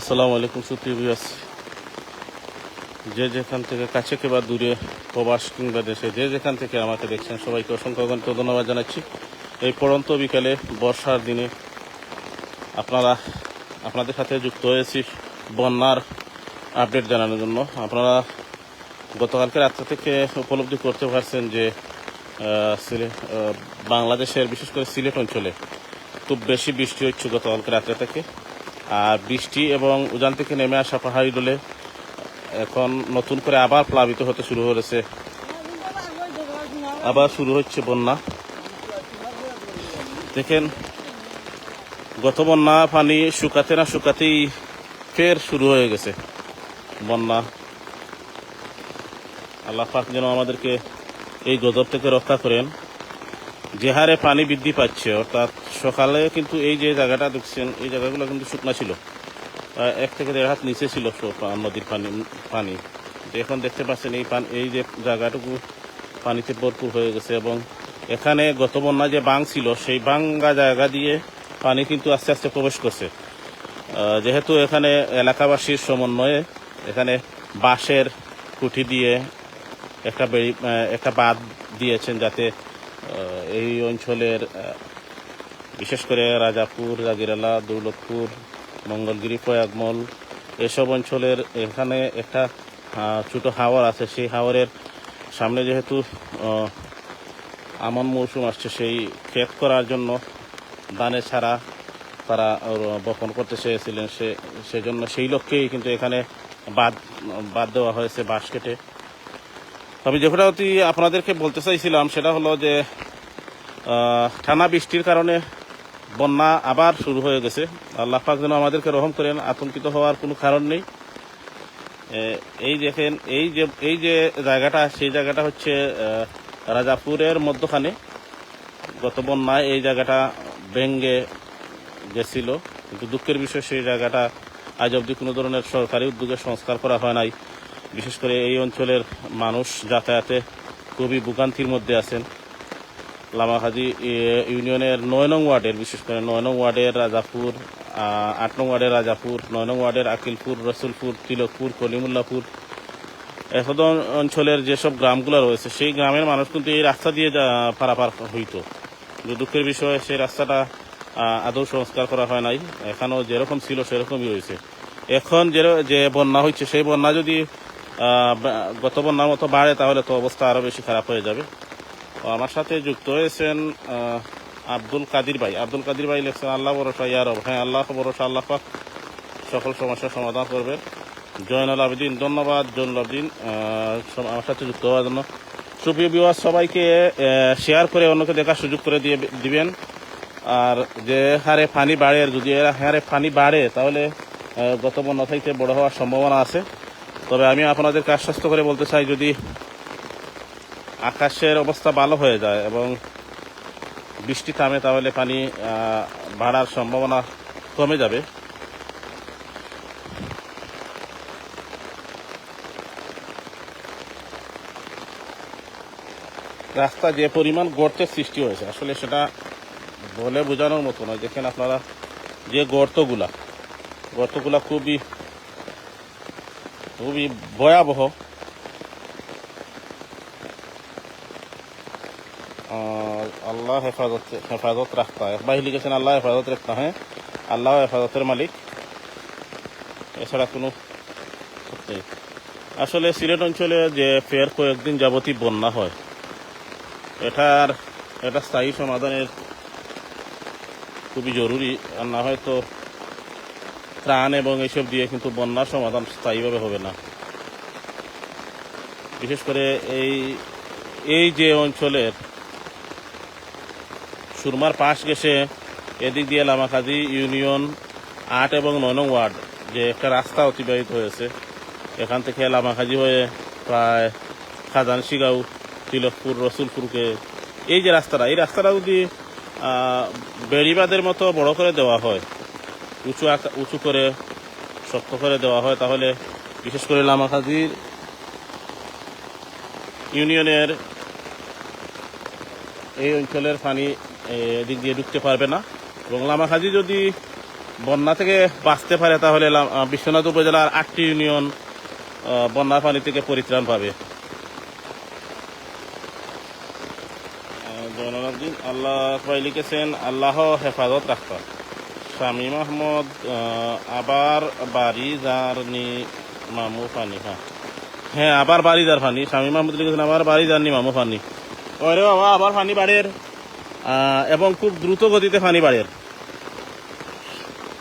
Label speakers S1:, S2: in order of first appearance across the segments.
S1: আসসালামু আলাইকুম সুপ্রিয় বিয়াস যে যেখান থেকে কাছে কিংবা দূরে প্রবাস কিংবা দেশে যে যেখান থেকে আমাকে দেখছেন, সবাইকে অসংখ্য অগণিত ধন্যবাদ জানাচ্ছি। এই পড়ন্ত বিকালে বর্ষার দিনে আপনারা, আপনাদের সাথে যুক্ত হয়েছি বন্যার আপডেট জানানোর জন্য। আপনারা গতকালকে রাত্রে থেকে উপলব্ধি করতে পারছেন যে বাংলাদেশের, বিশেষ করে সিলেট অঞ্চলে খুব বেশি বৃষ্টি হচ্ছে গতকালকে রাত্রে থেকে। আর বৃষ্টি এবং উজান থেকে নেমে আসা পাহাড়ি ডলে এখন নতুন করে আবার প্লাবিত হতে শুরু হয়েছে আবার শুরু হচ্ছে বন্যা। দেখেন, গত বন্যা পানি শুকাতে না শুকাতেই ফের শুরু হয়ে গেছে বন্যা। আল্লাহ পাক যেন আমাদেরকে এই গজব থেকে রক্ষা করেন। যে হারে পানি বৃদ্ধি পাচ্ছে, অর্থাৎ সকালে কিন্তু এই যে জায়গাটা দেখছেন, এই জায়গাগুলো কিন্তু শুকনো ছিল। এক থেকে দেড় হাত নিচে ছিল নদীর পানি পানি। এখন দেখতে পাচ্ছেন এই পানি এই যে জায়গাটুকু পানিতে ভরপুর হয়ে গেছে এবং এখানে গত বন্যা যে বাং ছিল, সেই বাঙ্গা জায়গা দিয়ে পানি কিন্তু আস্তে আস্তে প্রবেশ করছে। যেহেতু এখানে এলাকাবাসীর সমন্বয়ে এখানে বাঁশের কুঠি দিয়ে একটা একটা বাঁধ দিয়েছেন যাতে এই অঞ্চলের বিশেষ করে রাজাপুর, জাগিরালা, দৌলতপুর, মঙ্গলগিরি প্রয়াগমল এসব অঞ্চলের এখানে একটা ছোট হাওর আছে। সেই হাওরের সামনে যেহেতু আমন মৌসুম আসছে, সেই ক্ষেত করার জন্য ধানের ছাড়া তারা বপন করতে চেয়েছিলেন। সে, সেজন্য সেই লক্ষ্যেই কিন্তু এখানে বাদ বাদ দেওয়া হয়েছে বাঁশ কেটে। আমি যেটা অতি আপনাদেরকে বলতে চাইছিলাম, সেটা হলো যে টানা বৃষ্টির কারণে বন্যা আবার শুরু হয়ে গেছে। আল্লাহ পাক যেন আমাদেরকে রহম করেন, আতঙ্কিত হওয়ার কোনো কারণ নেই। এই দেখেন, এই যে এই যে জায়গাটা, সেই জায়গাটা হচ্ছে রাজাপুরের মধ্যখানে। গত বন্যায় এই জায়গাটা ভেঙ্গে গেছিল, কিন্তু দুঃখের বিষয়, সেই জায়গাটা আজ অবধি কোনো ধরনের সরকারি উদ্যোগে সংস্কার করা হয় নাই। বিশেষ করে এই অঞ্চলের মানুষ যাতায়াতে খুবই ভোগান্তির মধ্যে আছেন। লামাহাজি ইউনিয়নের নয় নং ওয়ার্ডের, বিশেষ করে নয় নং ওয়ার্ডের রাজাপুর আট নং ওয়ার্ডের রাজাপুর, নয় নং ওয়ার্ডের আকিলপুর, রসুলপুর, তিলকপুর, কলিমুল্লাপুর। এখন অঞ্চলের যেসব গ্রামগুলো রয়েছে, সেই গ্রামের মানুষ কিন্তু এই রাস্তা দিয়ে পারাপার হইতো। দুঃখের বিষয়ে, সেই রাস্তাটা আদৌ সংস্কার করা হয় নাই। এখানেও যেরকম ছিল, সেরকমই রয়েছে। এখন যে বন্যা হচ্ছে সেই বন্যা যদি গত বন্যার মতো বাড়ে, তাহলে তো অবস্থা আরও বেশি খারাপ হয়ে যাবে। আমার সাথে যুক্ত হয়েছেন আব্দুল কাদির ভাই। আব্দুল কাদির ভাই লেখছেন, আল্লাহ ভরসা ইয়ারব হ্যাঁ আল্লাহ ভরসা, আল্লাহ পাক সকল সমস্যার সমাধান করবেন। জয়নাল আবেদিন, ধন্যবাদ, জয়নুল আবেদিন আমার সাথে যুক্ত হওয়ার জন্য। সুপ্রিয় বিবাস সবাইকে শেয়ার করে অন্যকে দেখার সুযোগ করে দিয়ে দিবেন। আর যে হারে পানি বাড়ে যদি এর হারে পানি বাড়ে, তাহলে গত বন্যা থেকে বড় হওয়ার সম্ভাবনা আছে। তবে আমি আপনাদেরকে আশ্বস্ত করে বলতে চাই, যদি আকাশের অবস্থা ভালো হয়ে যায় এবং বৃষ্টি থামে, তাহলে পানি বাড়ার সম্ভাবনা কমে যাবে। রাস্তা যে পরিমাণ গর্তের সৃষ্টি হয়েছে, আসলে সেটা বলে বোঝানোর মতো নয়। দেখেন আপনারা যে গর্তগুলা গর্তগুলা খুবই খুবই ভয়াবহ। আল্লাহ হেফাজত হেফাজত রাখতা হয়। বাহি লিখেছেন, আল্লাহ হেফাজত রাখতা হ্যাঁ। আল্লাহ হেফাজতের মালিক। এছাড়া কোনো নেই। আসলে সিলেট অঞ্চলে যে ফের কয়েকদিন যাবতই বন্যা হয়, এটার, এটা স্থায়ী সমাধানের খুবই জরুরি। আর না হয়তো ত্রাণ এবং এইসব দিয়ে কিন্তু বন্যার সমাধান স্থায়ীভাবে হবে না। বিশেষ করে এই এই যে অঞ্চলের সুরমার পাশ গেছে এদিক দিয়ে লামাকাজি ইউনিয়ন আট এবং নয় নং ওয়ার্ড যে একটা রাস্তা অতিবাহিত হয়েছে এখান থেকে লামাখাজি হয়ে প্রায় খাজান শিগাউ তিলকপুর রসুলপুরকে এই যে রাস্তাটা এই রাস্তাটা যদি আহ, বেড়িবাঁধের মতো বড় করে দেওয়া হয় উঁচু উঁচু করে শক্ত করে দেওয়া হয় তাহলে বিশেষ করে লামাখাজির ইউনিয়নের এই অঞ্চলের পানি এ, এদিক দিয়ে ঢুকতে পারবে না। এবং লামাখাজি যদি বন্যা থেকে বাঁচতে পারে তাহলে বিশ্বনাথ উপজেলার আটটি ইউনিয়ন বন্যার পানি থেকে পরিত্রাণ পাবে। আল্লাহ লিখেছেন আল্লাহ হেফাজত রাখতা। শামীম আহমদ আবার বাড়ি যারনি মামু পানি হ্যাঁ। হ্যাঁ আবার বাড়ি যার ফানি। শামীম আহমদ লিখেছেন আবার বাড়ি যাননি মামু ফানি। ওরে বাবা, আবার ফানি বাড়ের। এবং খুব দ্রুত গতিতে ফানি বাড়ের।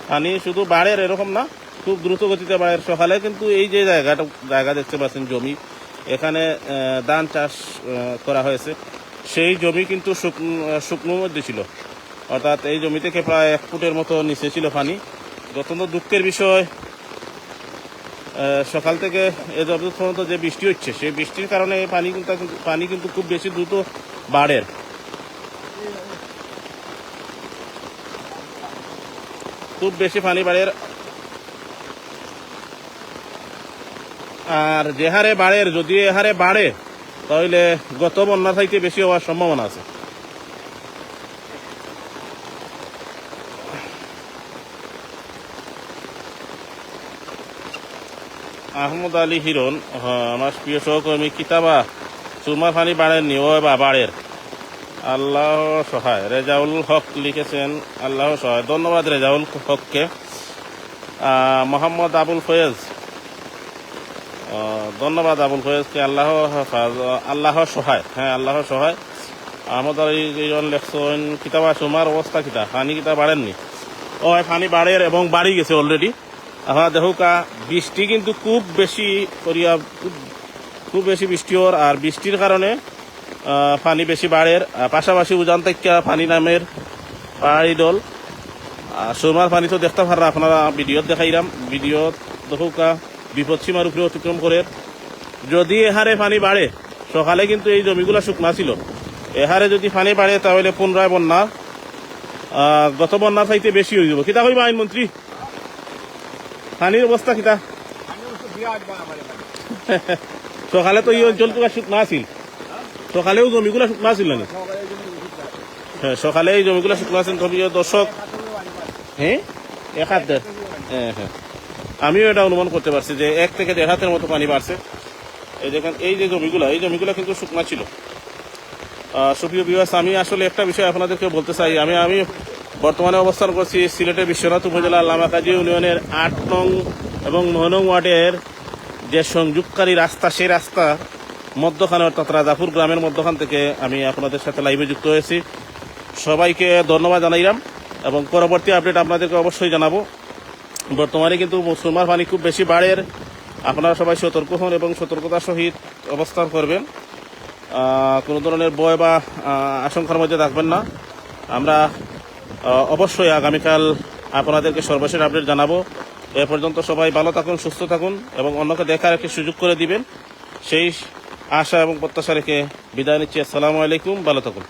S1: ফানি শুধু বাড়ের এরকম না, খুব দ্রুত গতিতে বাড়ের। সকালে কিন্তু এই যে জায়গাটা, জায়গা দেখতে পাচ্ছেন, জমি। এখানে ধান চাষ করা হয়েছে। সেই জমি কিন্তু শুকনো মধ্যে ছিল। অর্থাৎ এই জমি থেকে প্রায় এক ফুটের মতো নিচে ছিল পানি। অত্যন্ত দুঃখের বিষয় সকাল থেকে এ পর্যন্ত যে বৃষ্টি হচ্ছে, সেই বৃষ্টির কারণে পানি কিন্তু পানি কিন্তু খুব বেশি দ্রুত বাড়ের খুব বেশি পানি বাড়ের আর যে হারে বাড়ের যদি এ হারে বাড়ে, তাহলে গত বন্যা থাইতে বেশি হওয়ার সম্ভাবনা আছে। আহমদ আলী হিরন হ্যাঁ, আমার প্রিয় সহকর্মী কিতাবা চুরমা ফানি বাড়েননি ও বা বাড়ের। আল্লাহ সহায়। রেজাউল হক লিখেছেন আল্লাহ সহায়। ধন্যবাদ রেজাউল হককে। মোহাম্মদ আবুল ফয়েজ। ধন্যবাদ আবুল ফয়েজকে। আল্লাহ আল্লাহ সহায়। হ্যাঁ আল্লাহ সহায়। আহমদ আলী জন লেখছেন কিতাবা সুমার অবস্থা কিতা? পানি কিতা বাড়েননি? ও ফানি বাড়ের এবং বাড়ি গেছে অলরেডি আমার দেখুকা বৃষ্টি কিন্তু খুব বেশি করিয়া খুব- বেশি বৃষ্টি ওর আর বৃষ্টির কারণে আহ, পানি বেশি বাড়ের। পাশাপাশি উজান থেকে পানি নামের পাহাড়ি দল। আর সুরমার পানি তো দেখতে পারা আপনারা ভিডিওত দেখাইলাম ভিডিও দেখুকা বিপদ সীমার উপরে অতিক্রম করে। যদি এহারে পানি বাড়ে সকালে কিন্তু এই জমিগুলো শুকনা ছিল। এহারে যদি পানি বাড়ে তাহলে পুনরায় বন্যা গত বন্যা চাইতে বেশি হয়ে যাব। কিতা কইবা আইনমন্ত্রী? পানির অবস্থা কিতা? সকালে তো এই অঞ্চলগুলো শুকনা আছিল সকালেও জমিগুলো শুকনা আছিল হ্যাঁ সকালে এই জমিগুলো শুকনা আছিল তবে দর্শক। হ্যাঁ এক হাত হ্যাঁ হ্যাঁ। আমিও এটা অনুমান করতে পারছি যে এক থেকে দেড় হাতের মতো পানি বাড়ছে। এই দেখেন, এই যে জমিগুলো, এই জমিগুলো কিন্তু শুকনা ছিল সুপ্রিয় বিবাস আমি আসলে একটা বিষয় আপনাদেরকে বলতে চাই। আমি আমি বর্তমানে অবস্থান করছি সিলেটের বিশ্বনাথ উপজেলার লামাকাজি ইউনিয়নের আট নং এবং নয় নং ওয়ার্ডের যে সংযোগকারী রাস্তা, সেই রাস্তা মধ্যখানে, অর্থাৎ রাজাপুর গ্রামের মধ্যখান থেকে আমি আপনাদের সাথে লাইভে যুক্ত হয়েছি। সবাইকে ধন্যবাদ জানাইলাম এবং পরবর্তী আপডেট আপনাদেরকে অবশ্যই জানাব। বর্তমানে কিন্তু মুসলমান পানি খুব বেশি বাড়ের আপনারা সবাই সতর্ক হন এবং সতর্কতার সহিত অবস্থান করবেন। কোনো ধরনের বয় বা আশঙ্কার মধ্যে থাকবেন না। আমরা অবশ্যই আগামীকাল আপনাদেরকে সর্বশেষ আপডেট জানাব। এ পর্যন্ত সবাই ভালো থাকুন, সুস্থ থাকুন এবং অন্যকে দেখার একটি সুযোগ করে দিবেন। সেই আশা এবং প্রত্যাশা রেখে বিদায় নিচ্ছি। আসসালামু আলাইকুম, ভালো থাকুন।